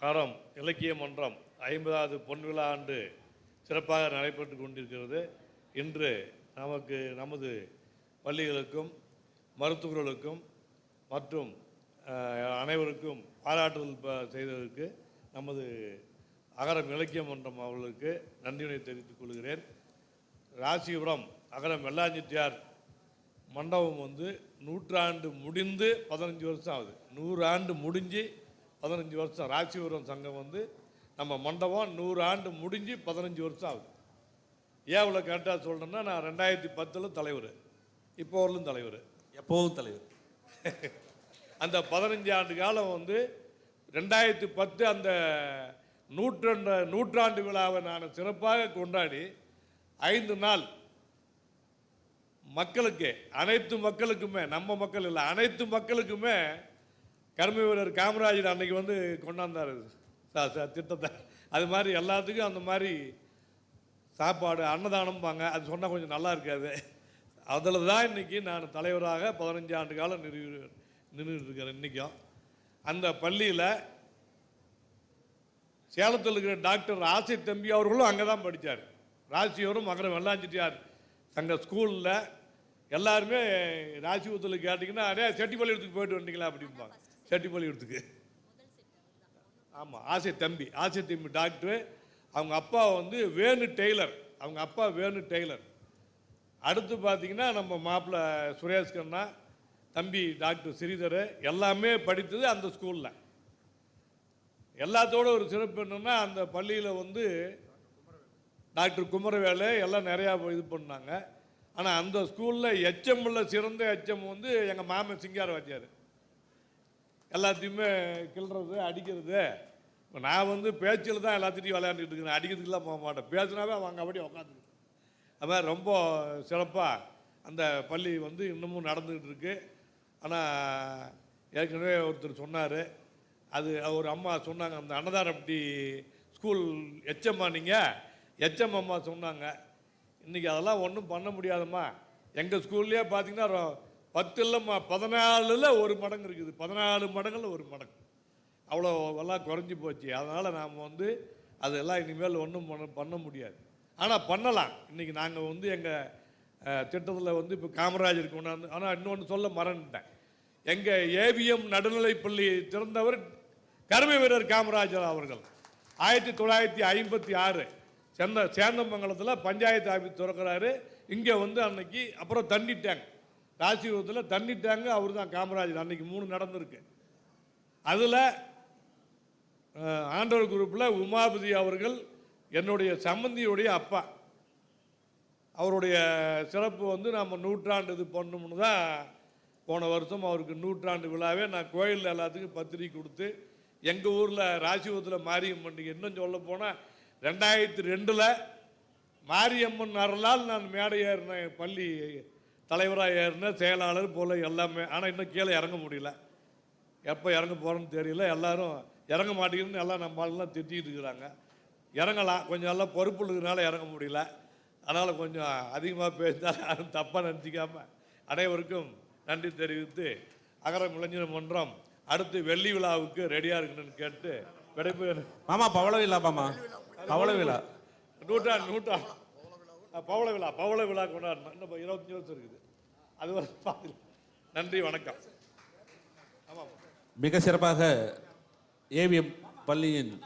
ஹரம் இலக்கிய மன்றம் ஐம்பதாவது பொன்விழா ஆண்டு சிறப்பாக நடைபெற்று கொண்டிருக்கிறது. இன்று நமக்கு நமது பள்ளிகளுக்கும் மருத்துவர்களுக்கும் மற்றும் அனைவருக்கும் பாராட்டுதல் ப- செய்ததற்கு நமது அகரம் இலக்கிய மன்றம் அவர்களுக்கு நன்றியினை தெரிவித்துக் கொள்கிறேன். ராசிபுரம் அகரம் வெள்ளாஞ்சிட்டியார் மண்டபம் வந்து நூற்றாண்டு முடிந்து பதினஞ்சு வருஷம் ஆகுது. நூறு ஆண்டு முடிஞ்சு பதினஞ்சு வருஷம் ராசிபுரம் சங்கம் வந்து நம்ம மண்டபம் நூறு ஆண்டு முடிஞ்சு பதினஞ்சு வருஷம் ஆகுது. ஏன் இவ்வளோ கரெக்டாக சொல்கிறேன்னா நான் ரெண்டாயிரத்தி பத்தில் தலைவர். இப்போ வரலும் தலைவர். எப்போதும் தலைவர். அந்த பதினஞ்சு ஆண்டு காலம் வந்து ரெண்டாயிரத்தி பத்து அந்த நூற்றாண்டு நூற்றாண்டு விழாவை நான் சிறப்பாக கொண்டாடி ஐந்து நாள் மக்களுக்கு அனைத்து மக்களுக்குமே நம்ம மக்கள் இல்லை அனைத்து மக்களுக்குமே கர்ம வீரர் காமராஜர் அன்னைக்கு வந்து கொண்டாந்தார். சார் சார் திட்டத்தை. அது மாதிரி எல்லாத்துக்கும் அந்த மாதிரி சாப்பாடு அன்னதானம்பாங்க அது சொன்னால் கொஞ்சம் நல்லா இருக்காது. அதில் தான் இன்றைக்கி நான் தலைவராக பதினஞ்சு ஆண்டு காலம் நிறுவி நின்றுட்டுருக்கிறேன் இன்றைக்கும் அந்த பள்ளியில் சேலத்தில் இருக்கிற டாக்டர் ராசி தம்பி அவர்களும் அங்கே தான் படித்தார் ராசியோரும் மகர வெள்ளாஞ்சிட்டியார் தங்க ஸ்கூலில் எல்லாருமே ராசிபுரத்தில் கேட்டிங்கன்னா அதே செட்டிப்பள்ளியத்துக்கு போயிட்டு வந்தீங்களா? அப்படிம்பாங்க. செட்டிப்பள்ளியத்துக்கு ஆமாம் ஆசை தம்பி ஆசை தம்பி டாக்டரு அவங்க அப்பா வந்து வேணு டெய்லர் அவங்க அப்பா வேணு டெய்லர். அடுத்து பார்த்தீங்கன்னா நம்ம மாப்பிள்ளை சுரேஷ் கண்ணா தம்பி டாக்டர் ஸ்ரீதர் எல்லாமே படித்தது அந்த ஸ்கூலில். எல்லாத்தோட ஒரு சிறப்பு என்னென்னா அந்த பள்ளியில் வந்து டாக்டர் குமரவேலு எல்லாம் நிறையா இது பண்ணாங்க. ஆனால் அந்த ஸ்கூலில் எச்எம்ல சிறந்த எச்எம் வந்து எங்கள் மாமன் சிங்கார வாத்தியார் எல்லாத்தையுமே கிள்றது அடிக்கிறது. இப்போ நான் வந்து பேச்சில் தான் எல்லாத்திட்டையும் விளையாண்டுட்டு இருக்கிறேன் அடிக்கிறதுக்குலாம் போக மாட்டேன். பேசினாவே அவங்க அப்படியே உட்காந்துருக்கு அது மாதிரி ரொம்ப சிறப்பாக அந்த பள்ளி வந்து இன்னமும் நடந்துகிட்டு இருக்கு. ஆனால் ஏற்கனவே ஒருத்தர் சொன்னார். அது ஒரு அம்மா சொன்னாங்க அந்த அன்னதாரப்பட்டி ஸ்கூல் எச்எம்மா நீங்கள் எச்எம் அம்மா சொன்னாங்க. இன்றைக்கி அதெல்லாம் ஒன்றும் பண்ண முடியாதம்மா. எங்கள் ஸ்கூல்லேயே பார்த்தீங்கன்னா பத்து இல்லைம்மா பதினாலில் ஒரு மடங்கு இருக்குது. பதினாலு மடங்குல ஒரு மடங்கு. அவ்வளோ எல்லாம் குறைஞ்சி போச்சு. அதனால் நாம் வந்து அதெல்லாம் இனிமேல் ஒன்றும் பண்ண பண்ண முடியாது. ஆனால் பண்ணலாம். இன்றைக்கி நாங்கள் வந்து எங்கள் திட்டத்தில் வந்து இப்போ காமராஜர் கொண்டாந்து ஆனால் இன்னொன்று சொல்ல மறந்துட்டேன். எங்கள் ஏவிஎம் நடுநிலைப்பள்ளி திறந்தவர் கருமை வீரர் காமராஜர் அவர்கள். ஆயிரத்தி தொள்ளாயிரத்தி ஐம்பத்தி ஆறு சென்னை சேந்தமங்கலத்தில் பஞ்சாயத்து ஆஃபீஸ் திறக்கிறாரு. இங்கே வந்து அன்னைக்கு அப்புறம் தண்ணி ராசிபுரத்தில் தண்ணி டேங்கு அவர் தான் காமராஜர். அன்னைக்கு மூணு நடந்திருக்கு. அதில் ஆண்டவர் குரூப்பில் உமாபதி அவர்கள் என்னுடைய சம்பந்தியுடைய அப்பா. அவருடைய சிறப்பு வந்து நம்ம நூற்றாண்டு இது பண்ணணும்னு தான் போன வருஷம் அவருக்கு நூற்றாண்டு விழாவே நான் கோயிலில் எல்லாத்துக்கும் பத்திரிக்கை கொடுத்து எங்கள் ஊரில் ராசிபுரத்தில் மாரியம்மன் இன்னும் சொல்ல போனால் ரெண்டாயிரத்தி ரெண்டில் மாரியம்மன் அருளால் நான் மேடையேறின பள்ளி தலைவராக ஏறினேன் செயலாளர் போல எல்லாமே. ஆனால் இன்னும் கீழே இறங்க முடியல. எப்போ இறங்க போகிறோன்னு தெரியல. எல்லாரும் இறங்க மாட்டேங்குதுன்னு எல்லாம் நம்ம ஆளுலாம் திட்டிகிட்டு இருக்கிறாங்க. இறங்கலாம். கொஞ்சம் எல்லாம் பொறுப்பு இருக்கிறனால இறங்க முடியல. அதனால் கொஞ்சம் அதிகமாக பேசினாலும் யாரும் தப்பாக நினச்சிக்காம அனைவருக்கும் நன்றி தெரிவித்து அகரம் இளைஞர் மன்றம் அடுத்து வெள்ளி விழாவுக்கு ரெடியாக இருக்கணும்னு கேட்டு விடைபெறு மாமா பவள விழா மாமா. பவள விழா. நூற்றாண்டு நூற்றாண்டு அஹ், பவள விழா பவள விழா கொண்டாடணும். இன்னும் இருபத்தஞ்சு வருஷம் இருக்குது. அது வந்து நன்றி வணக்கம். ஆமாம். மிக சிறப்பாக ஏவிஎம் பள்ளியின்